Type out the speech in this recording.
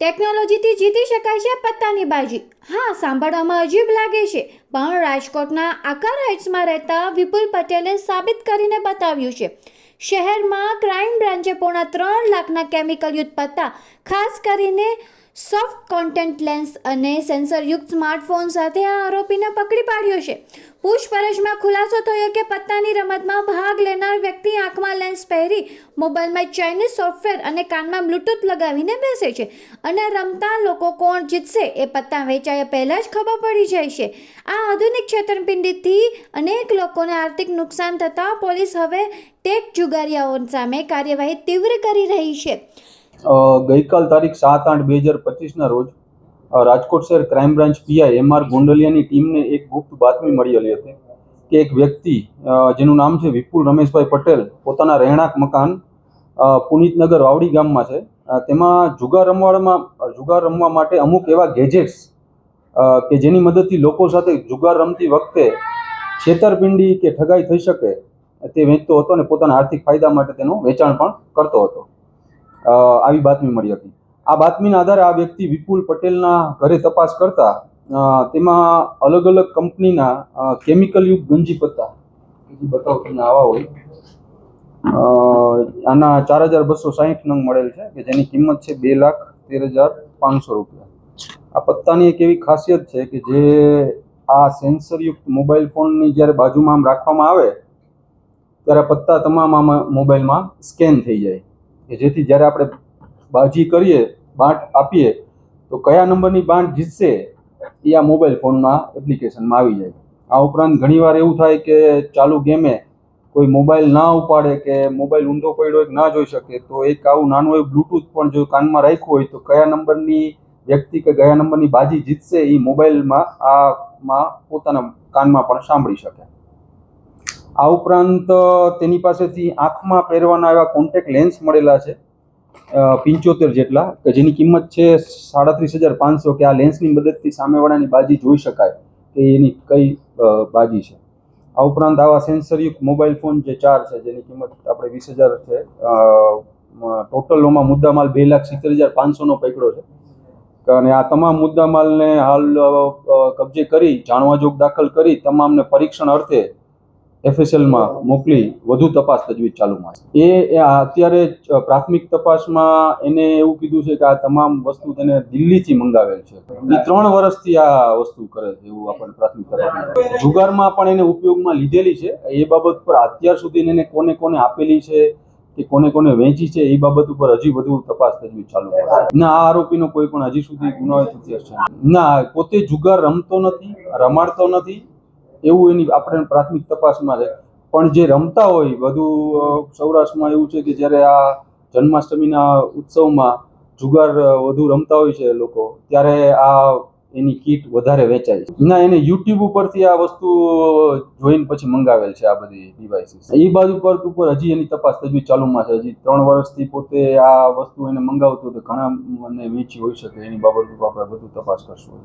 ટેકનોલોજીથી જીતી શકાય છે પત્તાની બાજી. હા, સાંભળવામાં અજીબ લાગે છે, પણ રાજકોટના આકાર હાઇટ્સમાં રહેતા વિપુલ પટેલે સાબિત કરીને બતાવ્યું છે. શહેરમાં ક્રાઇમ બ્રાન્ચે પોણા ત્રણ લાખના કેમિકલયુક્ત પત્તા, ખાસ કરીને સોફ્ટ કોન્ટેન્ટ લેન્સ અને સેન્સરયુક્ત સ્માર્ટફોન સાથે આ આરોપીને પકડી પાડ્યો છે. પૂછપરછમાં ખુલાસો થયો કે પત્તાની રમતમાં ભાગ લેનાર વ્યક્તિ આંખમાં લેન્સ પહેરી મોબાઈલમાં ચાઇનીઝ સોફ્ટવેર અને કાનમાં બ્લૂટૂથ લગાવીને બેસે છે. અને રમતા લોકો કોણ જીતશે એ પત્તા વેચાયા પહેલાં જ ખબર પડી જાય છે. આ આધુનિક છેતરપિંડીથી અનેક લોકોને આર્થિક નુકસાન થતાં પોલીસ હવે ટેક જુગારિયાઓ સામે કાર્યવાહી તીવ્ર કરી રહી છે. ગઈકાલ તારીખ સાત આઠ બે હજાર પચીસના રોજ રાજકોટ શહેર crime branch PI M R ગોંડલિયાની ટીમને એક ગુપ્ત બાતમી મળેલી હતી કે એક વ્યક્તિ જેનું નામ છે વિપુલ રમેશભાઈ પટેલ, પોતાના રહેણાંક મકાન પુનિતનગર વાવડી ગામમાં છે. તેમાં જુગાર રમવામાં જુગાર રમવા માટે અમુક એવા ગેજેટ્સ કે જેની મદદથી લોકો સાથે જુગાર રમતી વખતે છેતરપિંડી કે ઠગાઈ થઈ શકે તે વેચતો હતો અને પોતાના આર્થિક ફાયદા માટે તેનું વેચાણ પણ કરતો હતો. આવી બાતમી મળી હતી. આ બાતમીના આધારે આ વ્યક્તિ વિપુલ પટેલના ઘરે તપાસ કરતા તેમાં અલગ અલગ કંપનીના કેમિકલયુક્ત ગંજી પત્તા. બતાવો તમને આવા હોય. આના ચાર હજાર બસો સાહીઠ નંગ મળેલ છે, કે જેની કિંમત છે બે લાખ તેર હજાર પાંચસો રૂપિયા. આ પત્તાની એક એવી ખાસિયત છે કે જે આ સેન્સરયુક્ત મોબાઈલ ફોનની જ્યારે બાજુમાં આમ રાખવામાં આવે, ત્યારે પત્તા તમામ આમાં મોબાઈલમાં સ્કેન થઈ જાય. કે જેથી જ્યારે આપણે બાજી કરીએ, બાંટ આપીએ, તો કયા નંબરની બાંટ જીતશે એ આ મોબાઈલ ફોનમાં એપ્લિકેશનમાં આવી જાય. આ ઉપરાંત ઘણીવાર એવું થાય કે ચાલુ ગેમે કોઈ મોબાઈલ ના ઉપાડે કે મોબાઈલ ઊંધો પડ્યો હોય ના જોઈ શકે, તો એક આવું નાનું એવું બ્લૂટૂથ પણ જો કાનમાં રાખ્યું હોય, તો કયા નંબરની વ્યક્તિ કે કયા નંબરની બાજી જીતશે એ મોબાઈલમાં, આમાં પોતાના કાનમાં પણ સાંભળી શકે. આ ઉપરાંત તેની પાસેથી આંખમાં પહેરવાના એવા કોન્ટેક્ટ લેન્સ મળેલા છે પંચોતેર જેટલા, કે જેની કિંમત છે સાડત્રીસ હજાર પાંચસો, કે આ લેન્સની મદદથી સામેવાળાની બાજી જોઈ શકાય, કે એની કઈ બાજી છે. આ ઉપરાંત આવા સેન્સરયુક્ત મોબાઈલ ફોન જે ચાર છે, જેની કિંમત આપણે વીસ હજાર છે ટોટલોમાં મુદ્દામાલ બે લાખ સિત્તેર હજાર પાંચસોનો પકડ્યો છે. અને આ તમામ મુદ્દામાલને હાલ કબજે કરી, જાણવા જોગ દાખલ કરી, તમામને પરીક્ષણ અર્થે એફએસએલમાં મોકલી વધુ તપાસ તજવીજ ચાલુમાં એ અત્યારે પ્રાથમિક તપાસમાં એને એવું કીધું છે કે આ તમામ વસ્તુ તેને દિલ્હીથી મંગાવેલ છે. એ ત્રણ વર્ષથી આ વસ્તુ કરે છે એવું આપણે પ્રાથમિક તપાસમાં જુગારમાં પણ એને ઉપયોગમાં લીધેલી છે. એ બાબત પર અત્યાર સુધી એને કોને કોને આપેલી છે કે કોને કોને વેચી છે, એ બાબત ઉપર હજી વધુ તપાસ તજવીજ ચાલુ ના આ આરોપીનો કોઈ પણ હજી સુધી ગુનો ઇતિહાસ છે. ના, પોતે જુગાર રમતો નથી, રમાડતો નથી એવું એની આપણે પ્રાથમિક તપાસમાં છે. પણ જે રમતા હોય, વધુ સૌરાષ્ટ્રમાં એવું છે કે જ્યારે આ જન્માષ્ટમીના ઉત્સવમાં જુગાર વધુ રમતા હોય છે લોકો, ત્યારે આ એની કીટ વધારે વેચાય છે. ના, એને યુટ્યુબ ઉપરથી આ વસ્તુ જોઈને પછી મંગાવેલ છે આ બધી ડિવાઇસીસ એ બાજુ પર ઉપર હજી એની તપાસ તજવીજ ચાલુમાં છે. હજી ત્રણ વર્ષથી પોતે આ વસ્તુ એને મંગાવતું તો ઘણા મને વેચી હોઈ શકે એની બાબત ઉપર આપણે બધું તપાસ કરશું.